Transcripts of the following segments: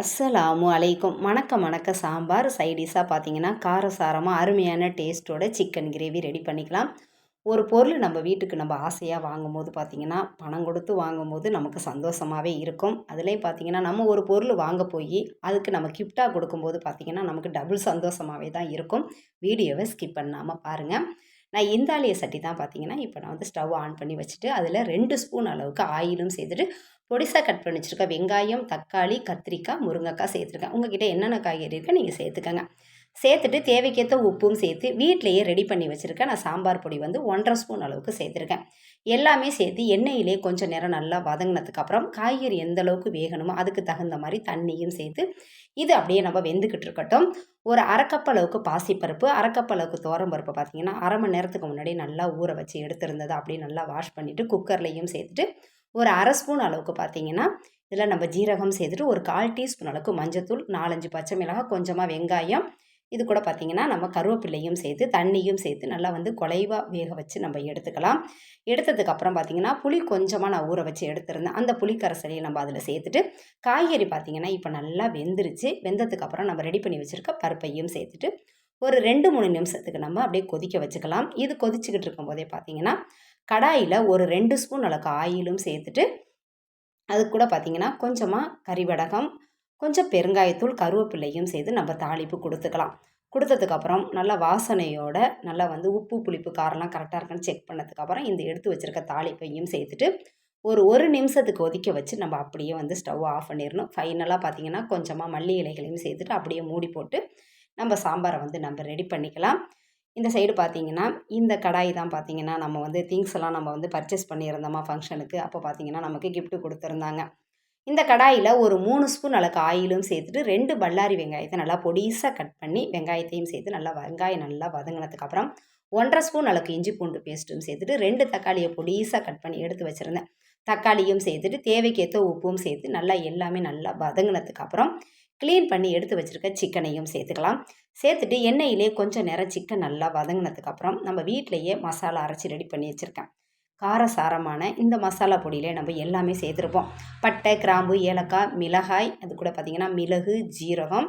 அஸ்ஸலாமு அலைக்கும். மணக்க மணக்க சாம்பார் சைடிஷாக பார்த்தீங்கன்னா காரசாரமாக அருமையான டேஸ்ட்டோட சிக்கன் கிரேவி ரெடி பண்ணிக்கலாம். ஒரு பொருள் நம்ம வீட்டுக்கு நம்ம ஆசையாக வாங்கும்போது பார்த்திங்கன்னா பணம் கொடுத்து வாங்கும்போது நமக்கு சந்தோஷமாகவே இருக்கும். அதுலேயும் பார்த்திங்கன்னா நம்ம ஒரு பொருள் வாங்க போய் அதுக்கு நம்ம கிஃப்டாக கொடுக்கும்போது பார்த்திங்கன்னா நமக்கு டபுள் சந்தோஷமாகவே தான் இருக்கும். வீடியோவை ஸ்கிப் பண்ணாமல் பாருங்கள் நான் இந்தாலிய சட்டி தான் பார்த்தீங்கன்னா இப்போ நான் வந்து ஸ்டவ் ஆன் பண்ணி வச்சுட்டு அதில் ரெண்டு ஸ்பூன் அளவுக்கு ஆயிலும் சேர்த்துட்டு பொடிசாக கட் பண்ணி வச்சுருக்கேன் வெங்காயம் தக்காளி கத்திரிக்காய் முருங்கைக்காய் சேர்த்துருக்கேன். உங்ககிட்ட என்னென்ன காய்கறி இருக்கோ நீங்கள் சேர்த்துக்கங்க. சேர்த்துட்டு தேவைக்கேற்ற உப்பும் சேர்த்து வீட்டிலையே ரெடி பண்ணி வச்சுருக்கேன். நான் சாம்பார் பொடி வந்து ஒன்றரை ஸ்பூன் அளவுக்கு சேர்த்துருக்கேன். எல்லாமே சேர்த்து எண்ணெயிலே கொஞ்சம் நேரம் நல்லா வதங்கினதுக்கப்புறம் காய்கறி எந்த அளவுக்கு வேகணுமோ அதுக்கு தகுந்த மாதிரி தண்ணியும் சேர்த்து இது அப்படியே நம்ம வெந்துக்கிட்டு இருக்கட்டும். ஒரு அரைக்கப் அளவுக்கு பாசிப்பருப்பு அரைக்கப் அளவுக்கு பருப்பு பார்த்திங்கன்னா அரை மணி நேரத்துக்கு முன்னாடி நல்லா ஊற வச்சு எடுத்துருந்ததை அப்படியே நல்லா வாஷ் பண்ணிவிட்டு குக்கர்லேயும் சேர்த்துட்டு ஒரு அரை ஸ்பூன் அளவுக்கு பார்த்தீங்கன்னா இதில் நம்ம ஜீரகம் சேர்த்துட்டு ஒரு கால் டீஸ்பூன் அளவுக்கு மஞ்சத்தூள் நாலஞ்சு பச்சை மிளகாய் கொஞ்சமாக வெங்காயம் இது கூட பார்த்திங்கன்னா நம்ம கருவேப்பிலையும் சேர்த்து தண்ணியும் சேர்த்து நல்லா வந்து குலைவாக வேக வச்சு நம்ம எடுத்துக்கலாம். எடுத்ததுக்கப்புறம் பார்த்திங்கன்னா புளி கொஞ்சமாக நான் ஊற வச்சு எடுத்துருந்தேன். அந்த புளி கரைசலையை நம்ம அதில் சேர்த்துட்டு காய்கறி பார்த்திங்கன்னா இப்போ நல்லா வெந்துருச்சு. வெந்ததுக்கப்புறம் நம்ம ரெடி பண்ணி வச்சுருக்க பருப்பையும் சேர்த்துட்டு ஒரு ரெண்டு மூணு நிமிஷத்துக்கு நம்ம அப்படியே கொதிக்க வச்சுக்கலாம். இது கொதிச்சுக்கிட்டு இருக்கும்போதே பார்த்திங்கன்னா கடாயில் ஒரு ரெண்டு ஸ்பூன் அளவுக்கு ஆயிலும் சேர்த்துட்டு அது கூட பார்த்திங்கன்னா கொஞ்சமாக கறிவடகம் கொஞ்சம் பெருங்காயத்தூள் கருவேப்பிலையும் சேர்த்து நம்ம தாளிப்பு கொடுத்துக்கலாம். கொடுத்ததுக்கப்புறம் நல்லா வாசனையோட நல்லா வந்து உப்பு புளிப்பு காரெல்லாம் கரெக்டாக இருக்கான்னு செக் பண்ணதுக்கப்புறம் இந்த எடுத்து வச்சுருக்க தாளிப்பையும் சேர்த்துட்டு ஒரு ஒரு நிமிஷத்துக்கு ஒதிக்க வச்சு நம்ம அப்படியே வந்து ஸ்டவ் ஆஃப் பண்ணிடணும். ஃபைனலாக பார்த்திங்கன்னா கொஞ்சமாக மல்லி இலைகளையும் சேர்த்துட்டு அப்படியே மூடி போட்டு நம்ம சாம்பாரை வந்து நம்ம ரெடி பண்ணிக்கலாம். இந்த சைடு பார்த்தீங்கன்னா இந்த கடாய் தான் பார்த்தீங்கன்னா நம்ம வந்து திங்ஸ் எல்லாம் நம்ம வந்து பர்ச்சேஸ் பண்ணியிருந்தோமா ஃபங்க்ஷனுக்கு அப்போ பார்த்தீங்கன்னா நமக்கு கிஃப்ட்டு கொடுத்துருந்தாங்க. இந்த கடாயில் ஒரு மூணு ஸ்பூன் அளவுக்கு ஆயிலும் சேர்த்துட்டு ரெண்டு பல்லாரி வெங்காயத்தை நல்லா பொடிசாக கட் பண்ணி வெங்காயத்தையும் சேர்த்து நல்லா வெங்காயம் நல்லா வதங்கினதுக்கப்புறம் ஒன்றரை ஸ்பூன் அளவுக்கு இஞ்சி பூண்டு பேஸ்ட்டும் சேர்த்துட்டு ரெண்டு தக்காளியை பொடிசாக கட் பண்ணி எடுத்து வச்சுருந்தேன். தக்காளியும் சேர்த்துட்டு தேவைக்கேற்ற உப்பும் சேர்த்து நல்லா எல்லாமே நல்லா வதங்கினதுக்கப்புறம் க்ளீன் பண்ணி எடுத்து வச்சுருக்க சிக்கனையும் சேர்த்துக்கலாம். சேர்த்துட்டு எண்ணெயிலே கொஞ்சம் நேரம் சிக்கன் நல்லா வதங்கினதுக்கப்புறம் நம்ம வீட்டிலையே மசாலா அரைச்சி ரெடி பண்ணி வச்சுருக்கேன். காரசாரமான இந்த மசாலா பொடியிலே நம்ம எல்லாமே சேர்த்துருப்போம். பட்டை கிராம்பு ஏலக்காய் மிளகாய் அது கூட பார்த்திங்கன்னா மிளகு ஜீரகம்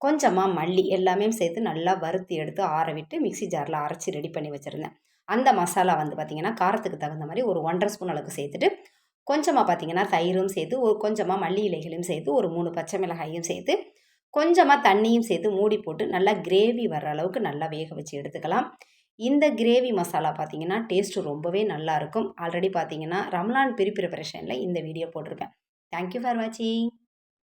கொஞ்சமாக மல்லி எல்லாமே சேர்த்து நல்லா வறுத்து எடுத்து ஆற விட்டு மிக்சி ஜாரில் அரைச்சி ரெடி பண்ணி வச்சுருந்தேன். அந்த மசாலா வந்து பார்த்திங்கன்னா காரத்துக்கு தகுந்த மாதிரி ஒரு ஒன்றரை ஸ்பூன் அளவுக்கு சேர்த்துட்டு கொஞ்சமாக பார்த்திங்கன்னா தயிரும் சேர்த்து ஒரு கொஞ்சமாக மல்லி இலைகளையும் சேர்த்து ஒரு மூணு பச்சை மிளகாயும் சேர்த்து கொஞ்சமாக தண்ணியும் சேர்த்து மூடி போட்டு நல்லா கிரேவி வர்ற அளவுக்கு நல்லா வேக வச்சு எடுத்துக்கலாம். இந்த கிரேவி மசாலா பார்த்தீங்கன்னா டேஸ்ட்டு ரொம்பவே நல்லாயிருக்கும் ஆல்ரெடி பார்த்தீங்கன்னா ரம்லான் பிரி ப்ரிப்பரேஷனில் இந்த வீடியோ போட்டிருக்கேன் தேங்க்யூ ஃபார் வாட்சிங்